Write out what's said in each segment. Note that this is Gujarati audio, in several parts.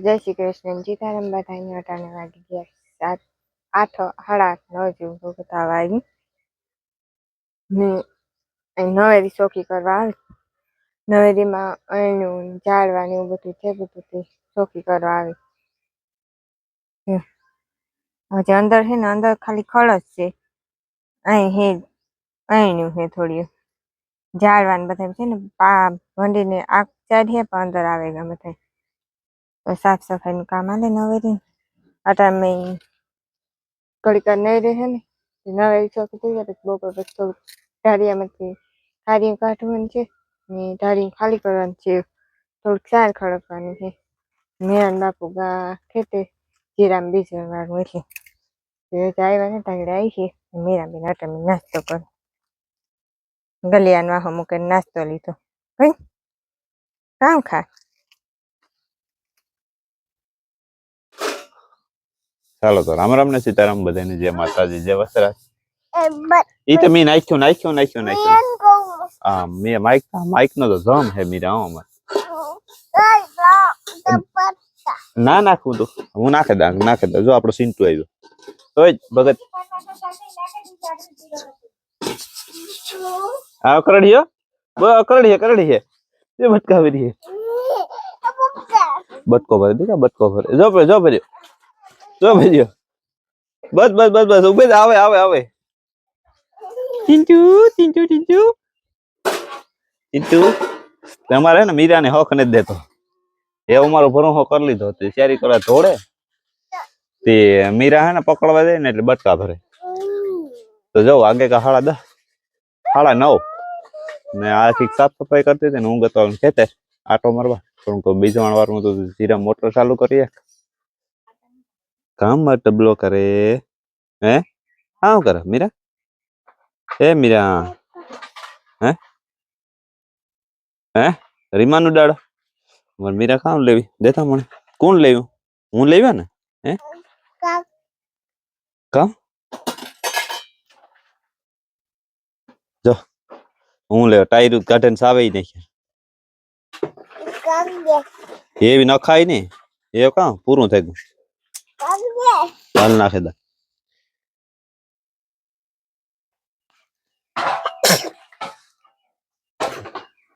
તો જય શ્રી કૃષ્ણ સીતારામ બધાને અટાણે વાગી ગયા સાત આઠ સાડા આઠ નવ જેવું ભૂગતા વાગી ને અહીં નવેરી ચોકી કરવા આવી નવેરીમાં અહીંનું ઝાડવાનું એવું બધું છે બધું તે ચોકી કરવા આવી હમ. હજી અંદર છે ને અંદર ખાલી ખળ જ છે અહીં હે અહીંનું છે થોડી ઝાડવાનું બધા છે ને પા ભંડીને આ સાઈડ છે પણ અંદર આવે ગમે થાય તો સાફ સફાઈનું કામ આલે નવેરી અટાણે ઘડીક વાર નહીં રહે ને નવેરી ચોકી થઈ જાય બપોર પછી થોડુંક ઢાળિયામાંથી ધારિયું કાઢવાનું છે ને ધારિયું ખાલી કરવાનું છે. થોડુંક સાર ખડકવાનું છે. મેરાન બાપુ ગા ખેતે જીરામ બીજ વાળું એટલે આવ્યા ને તાગડે આવી છે મીરા બેન નાસ્તો કરો ગલિયાનો આહો મૂકીને નાસ્તો લીધો. કઈ કામ ખા ચાલો તો રામ રામ ને સીતારામ બધાને જય માતાજી જય વસરા ઈ તો મેં નાખ્યું નાખ્યું નાખ્યું નાખ્યું હા મેં માઇક માઇક નો તો જમ હે મીરા હો અમાર ના નાખું તો હું નાખે દા નાખે દા જો આપણો સિંટુ આવ્યો તોય ભગત આ કરડીયો બો કરડી હે કરડી હે એ બટકાવી રહી બટકો ભરે દીકા બટકો ભરે જો ભરે જો ભર્યો જો બસ બસ બસ બસ ઉભે આવે આવે આવે. ચિંચુ ચિંચુ ચિંચુ ચિંચુ તમારે હે ને મીરાને હક નથી દેતો. એ અમારો ભરોસો કરી લીધો તે ચારી કરા ધોડે તે મીરા હે ને પકડવા જાય ને એટલે બટકા ભરે. તો જો આગે કા હાડા દસ. હાડા નવ. ને આખી સાફ સફાઈ કરતી હતી ને હું ગતો ખેતર આટો મારવા. પણ કોઈ વાર વાળું તો ધીરા મોટર ચાલુ કરીએ. કામ માટે ડબલો કરે હે હા કર મીરા હે મીરા હે હે રીમાનું દાડ મારે મીરા કામ લેવી દેતા મને કોણ લેવું હું લેવા ને હે કામ જો હું લેવા ટાયર કાઢે ને સાવે નહીં એવી નખાય ખાય ને એ કામ પૂરું થઈ ગયું હાલ નાખે દા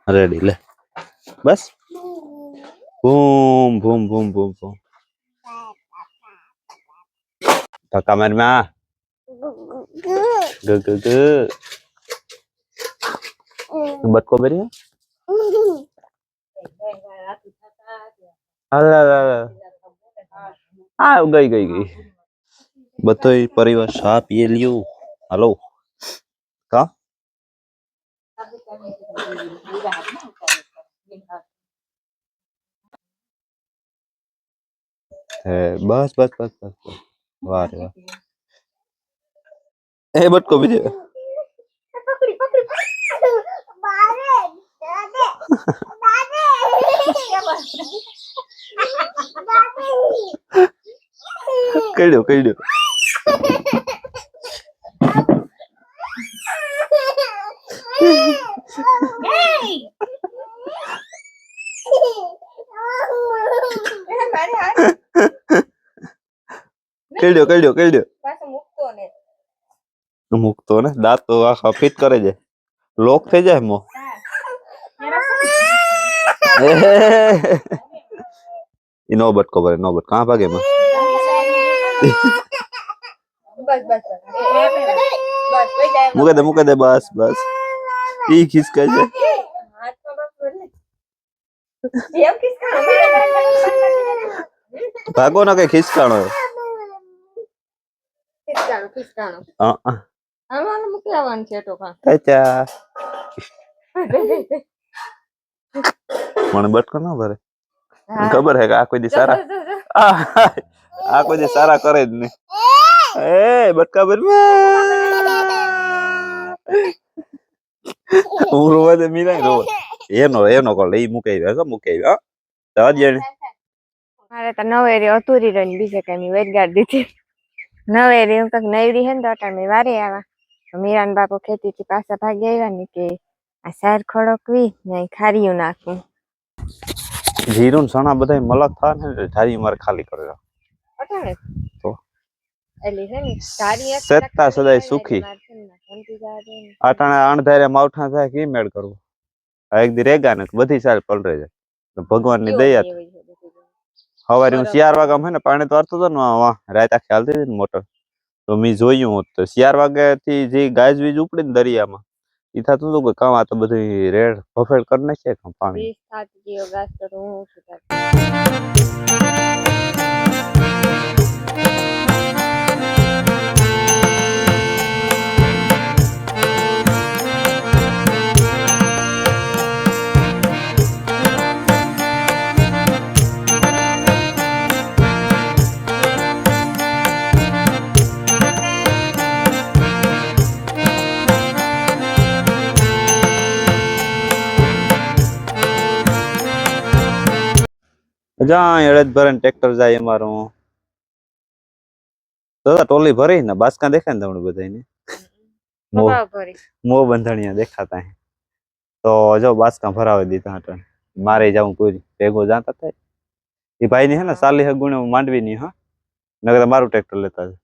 રેડી લે બસ ભૂમ ભૂમ ભૂમ ભૂમ ભૂમ ધક્કા મારી માં ગ ગ ગ બટકો ભરી હાલ હાલ હાલ હા ગઈ ગઈ ગઈ બધો પરિવાર ચા પીએ લ્યો હાલો કા હે બસ બસ બસ બસ બસ. વાહ રે વાહ એ બટકો બીજે કઈડ્યો કઈડ્યો કઈડ્યો કઈડ્યો કઈડ્યો મૂકતો ને દાંત તો આખા ફિટ કરે છે લોક થઈ જાય મો એ નો બટકો ભરે નો બટ કાં ભાગે માં મૂકે દે મૂકે દે, બસ બસ. ઈ ખિસકાય છે. ભાગો ના કઈ ખિસકાણો. મને બટકો ના ભરે. ખબર હે કે આ કોઈ દી સારા આ કોઈ દે સારા કરે જ નહીં. એ બટકા ભર હું રોવા દે મીરા રોવા. એનો એનો કોલ એ મૂકાઈ ગયો કે ગયો જવા દે મારે તો નવેરી અધૂરી રહીને બીજે કઈ વેદગાર દીધી. નવેરી હું કંઈક નવરી હે ને તો મેં વારે આવા. મીરાન બાપુ ખેતી થી પાછા ભાગી આવ્યા ને કે આ સાર ખડકવી ને ખારીયું નાખવું જીરું સણા બધા મલક થાય ને ઠારી મારે ખાલી કરે અટાણે તો? ને તારી એક સદાય સુખી. અટાણે અણધાર્યા માવઠા થાય કે મેળ કરવું એક દી રેગા ને બધી સાલ પલરે જાય ભગવાનની દયા. સવારે હું. ચાર વાગે હે ને પાણી તો વારતો હતો ને રાત આખી હાલતી હતી ને મોટર તો મેં જોયું તો ચાર વાગે થી જે ગાજવીજ ઉપડી ને દરિયામાં ઈ થતું હતું કે કામ આ તો બધી રેડ ભફેડ કરી નાખીએ પાણી જ્યાં એળદ ભરે ટ્રેક્ટર જાય અમારું તો તો ટોલી ભરી ને બાસકા દેખાય ને તમને બધાને મોહ સ્વભાવ ભરી. મોહ બંધણિયા દેખાતા હે તો જો બાસકા ભરાવી દીધા હતા મારે જાઉં કોઈ ભેગો જાતા થાય એ ભાઈ ની હે ને સાલી હગુણે માંડવી ની હા નગર મારું ટ્રેક્ટર લેતા છે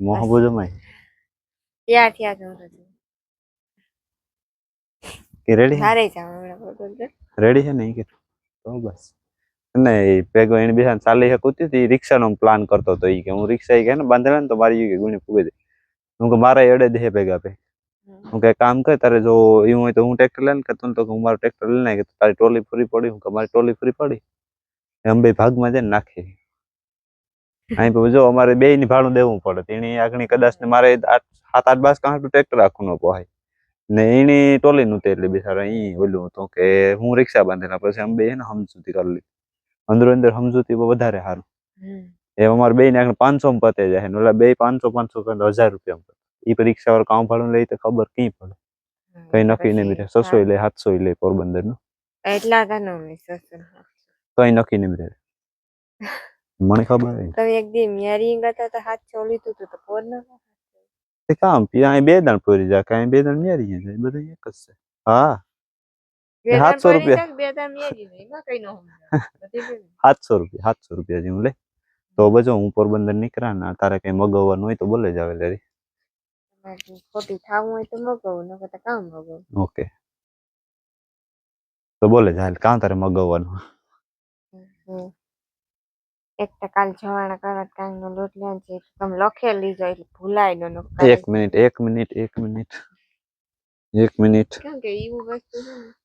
મોહ બસ. બુજમાય ત્યાં થયા તો હું તો. કે રેડી હારે જાવ હમણાં બરોબર. રેડી છે ને ઈ કે તો બસ ને એ ભેગો એને બેસાને ચાલી શકું તે રિક્ષાનો પ્લાન કરતો હતો એ કે હું રિક્ષા કે ને બાંધેલા ને તો મારી કે ગુણી પૂગે દે. હું કે મારા એડે દે ભેગા પે હું કે કામ કર તારે જો એવું હોય તો હું ટ્રેક્ટર લઈને કે તું તો હું મારું ટ્રેક્ટર લઈને કે તારી ટોલી પૂરી પડી હું કે મારી ટોલી પૂરી પડી. એમ બે ભાગમાં જઈને નાખી. અહીં પછી જો અમારે બે ની ભાડું દેવું પડે તેની આગળ કદાચ ને મારે સાત આઠ બાસ કાંટું ટ્રેક્ટર આખું ન પોહાય ને એની ટોલી નું તે એટલે બિચારા અહીં ઓલું હતું કે હું રિક્ષા બાંધેલા પછી અમે બે હે હમ સમજૂતી કરી લીધી અંદર અંદર સમજૂતી બહુ વધારે સારું હમ. એ અમારે બે ને આગળ પાંચસો માં પતે જાય ને ઓલા બે પાંચસો પાંચસો કરતા હજાર રૂપિયા ઈ રિક્ષા વાળા કામ ભાડું લઈ તો ખબર કઈ પડે કઈ નક્કી નહીં પછી મળે છસો લે સાતસો લે પોરબંદર નું એટલા હતા નો લઈ સસુર. કઈ નક્કી નહીં મળે મને ખબર હે. તમે એક દી મ્યારી ગયા તો હાથ છો લીધું હતું તો પોર ન તે કામ પી અહીં બે દાણ પૂરી જાય કાંઈ બે દાણ મેરી જાય બધું એક જ છે હા બે એ દાણ 700 પડી રૂપિયા. જાય, બે દાણ મ્યારી જાય, એમાં કઈ ન સમજાય. બધી ભેગી. સાતસો રૂપિયા સાતસો રૂપિયા જેવું લે. તો બજો હું પોરબંદર નીકળ્યા ને તારે કઈ મગવવાનું હોય તો બોલે જ આવે લેરી ખોટી થાવું હોય તો મગાવું નકર કામ મગાવું. ઓકે. તો બોલે જ હાલ કાં તારે મગવવાનું? એક તો કાલ જવાના કરત કાંઈ નો લોટ લેવાનો છે તમે લખેલી જાય એટલે ભૂલાય નો એક મિનિટ એક મિનિટ એક મિનિટ. એક મિનિટ. કેમ કે એવું વસ્તુ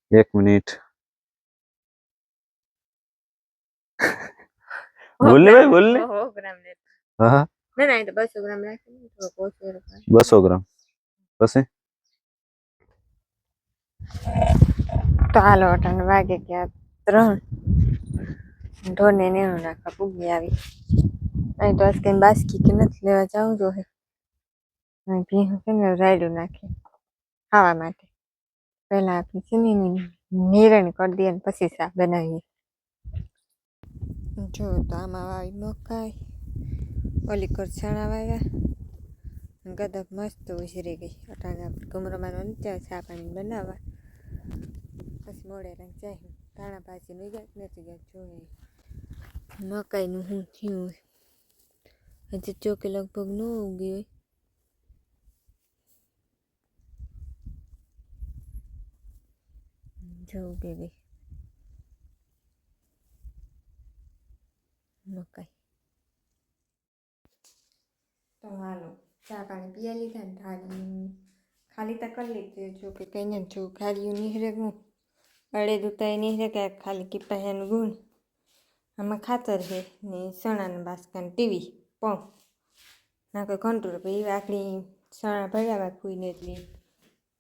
છે ને એક મિનિટ બોલ ને ભાઈ, બોલ ને. સો ગ્રામ લે હા ના ના એ તો બસો ગ્રામ રાખી થોડો ઓછો રાખવાનો. બસો ગ્રામ પછી તો હાલો અટાણે વાગે ગયા ત્રણ ઢોરને નેણું નાખવા પૂગી આવી અહીં તો આજ કઈ બાસકી કે નથી લેવા જાવું જોઈએ અહીં ભીનું છે ને રાયડું નાખી ખાવા માટે પહેલા આપણે છે ને એની કરી દઈએ અને પછી શાક બનાવીએ. જો તો આમાં વાવી મકાઈ, ઓલી કરછાણા વાવ્યા. ગદક મસ્ત ઉછરી ગઈ. અટાણે આપણે કમરોમાં નીચે ચા પાણી બનાવવા. પછી મોડે રંગ જાય ધાણા ભાજી નહીં ગયા, નથી ગયા જોઈએ મકાઈનું શું થયું? હજી ચોકે લગભગ ન ઉગી હોય. જો કે ગઈ મકાઈ તો હાલો ચા પાણી પીયા લીધા ને થાળી ખાલી તો કરી લીધી જો કે કઈ ને જો ખાલી નીકળે ગુણ અડે દુતાય નીકળે કે ખાલી કીપાયાનું ગુણ આમાં ખાતર છે ને ચણાના બાસ્કાન ટીવી પંપ ના કોઈ કંટ્રોલ પછી આખડી ચણા ભર્યા ને એટલી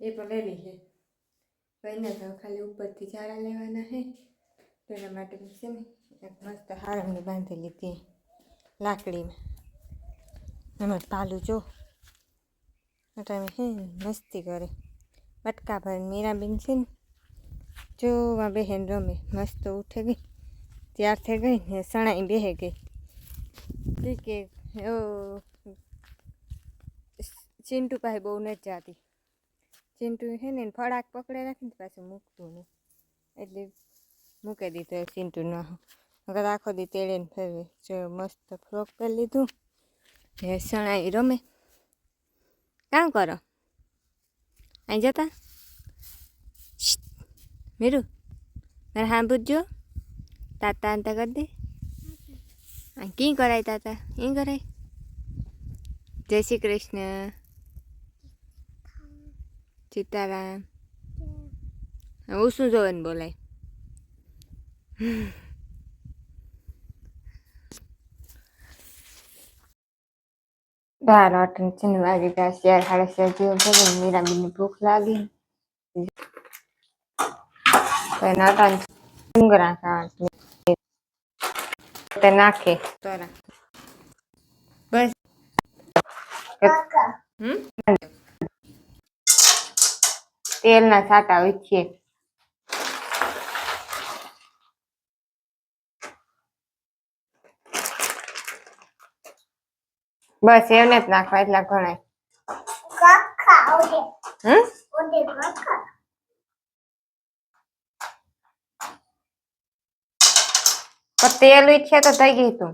એ પણ લઈ છે કઈને તો ખાલી ઉપરથી ઝાડા લેવાના છે તો એના માટે છે ને એક મસ્ત હારમની બાંધેલી હતી લાકડીમાં એમાં પાલું જો અટાણે હે ને મસ્તી કરે બટકા ભરીને મીરાબેન છે ને જોવા બહેન રમે મસ્ત ઉઠે ગઈ ત્યાર થઈ ગઈ ને સણાઈ બેહે ગઈ ઠીક કે ઓ ચિંટુ પાસે બહુ નથી જાતી ચિંટુ છે ને ફળાક પકડે રાખીને પાછું મૂકતું નહીં. એટલે મૂકી દીધો ચિંટુ ન નકર આખો દી તેડે ને ફેરવે. જો મસ્ત ફ્રોક કરી લીધું. હે શણાઈ રમે. કામ કરો. અહીં જતા? મીરું મારે હા પૂછજો તાતા અંતા કરી દે. આ કી કરાય તાતા? એ કરાય? જય શ્રી કૃષ્ણ. સીતારામ હું શું જોવે ને બોલાય વાગી ગયા સાડા જેવો ભરે ને ભૂખ લાગી તો ડુંગરા ખાવા નાખે તોરા બસ હમ તેલના છાંટા વીખીએ બસ એમને જ નાખવા એટલા ઘણા. તેલ ઈચ્છે તો થઈ ગઈ તું.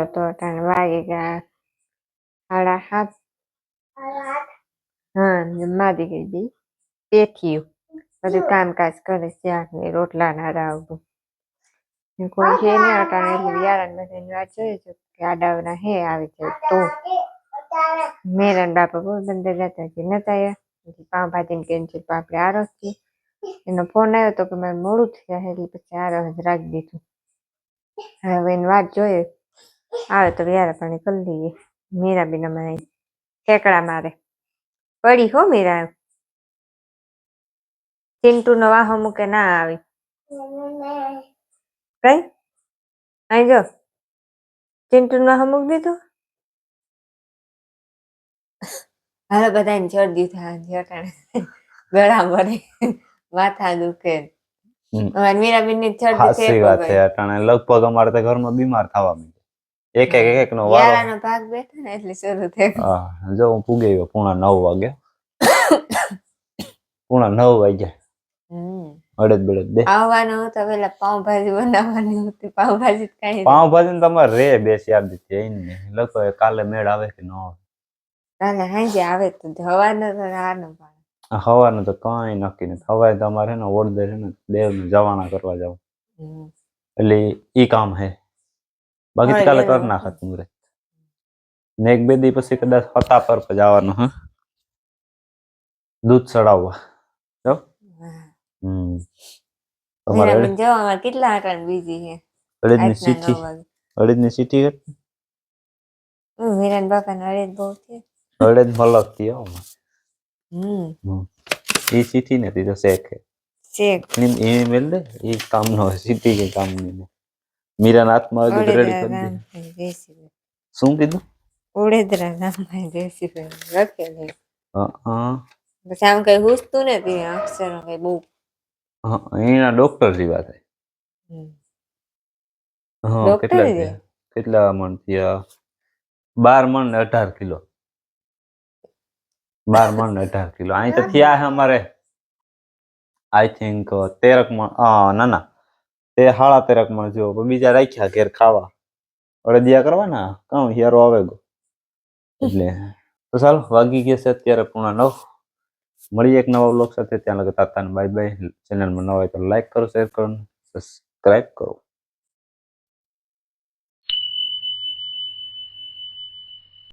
હાલો તો તને વાગી ગયા સાડા સાત હા ને મારી ગઈ દી પેઠિયું બધું કામકાજ કરે શાક ને રોટલા ના રાવવું ને કોઈ છે ને અટાણે એટલે યારા બધાની વાત જોઈએ છે કે આડાવના હે આવે છે તો મેરન બાપા બહુ બંદર જતા છે નતા આવ્યા પછી પાવભાજી ને કેન્સલ આપણે આરસ છે એનો ફોન આવ્યો તો કે મારે મોડું થયા એટલે પછી આરસ જ રાખી દીધું હવે એની વાત જોઈએ આવે તો યાર પાણી કરી લઈએ. મીરાબીન અમારે ઠેકડા મારે. પડી હો મીરા ચિંટુ નો વાહો મૂકે ના આવી. કઈ? અહીં જો. ચિંટુ નો વાહો મૂકી દીધો? હવે બધાને છોડી થાય જટાણે ગળા મરે માથા દુખે. મીરાબેનની છોડી છે લગભગ અમારે તો ઘરમાં બીમાર થવા માંડ્યા. એક એક એક નો વારો. ભાગ બેઠો ને એટલે શરૂ હા, જો હું પૂગી ગયો પૂણા નવ વાગે. પૂણા નવ હમ. અડદ બળદ દે આવવાનો હતો પેલા પાઉંભાજી બનાવવાની હતી. પાઉંભાજી જ કાંઈ પાવભાજી ને તમારે રે બે ચાર દી ને. લખો કાલે મેળ આવે કે ન આવે? કાલે હાંજે આવે તો જવાનો તો રાનો પણ હવાનો હવાનું તો કઈ નક્કી નથી. હવાય તમારે ને ઓર્ડર છે ને દેવ ને જવાના કરવા જાવ. એટલે ઈ કામ હે. બાકી તો હા, કાલે એનું કર નાખત મુરે ને એક બે દી પછી કદાચ હતા પર જવાનું હા દૂધ ચડાવવા જો વાહ. હમ તમારે મીરાબેન જો અમારે કેટલા આટાણ બીજી છે અડદની આજના સીટી નવ વાગે અડદની સીટી હમ, મીરાન બાપા અડેજ બહુ છે અડદ મલકતી હો હમ ઈ સીટી નથી તો શેક હે શેક એની એની મેલ દે ઈ કામ નો હોય સીટી કે કામ ની મીરાના હાથમાં અડદ રેડી ઓળેદરા કરી દે રામભાઈ જયશ્રીભાઈ શું કીધું ઓળેદરા રામભાઈ જયશ્રીભાઈ લખેલું હા હા પછી આમ કઈ હુસતું નથી અક્ષરો કઈ બહુ હા, એના ડોક્ટર જેવા થાય હમ. હા Doctor કેટલા છે? થયા? કેટલા મણ થયા બાર મણ ને અઢાર કિલો બાર મણ ને અઢાર કિલો અહીં તો થયા હે અમારે આઈ થિંક તેરક મણ આ, ના ના તે હાળા તેરક મણ જો બીજા રાખ્યા ઘેર ખાવા. અડદિયા કરવાના? કાં હિયારો આવે ગો? એટલે, તો ચાલો, વાગી ગયા છે અત્યારે પૂણા નવ. મળીએ એક નવા બ્લોગ સાથે. ત્યાં લગતા તાતાને બાય બાય. ચેનલમાં નવા હોય તો લાઈક કરો, શેર કરો સબસ્ક્રાઈબ કરો.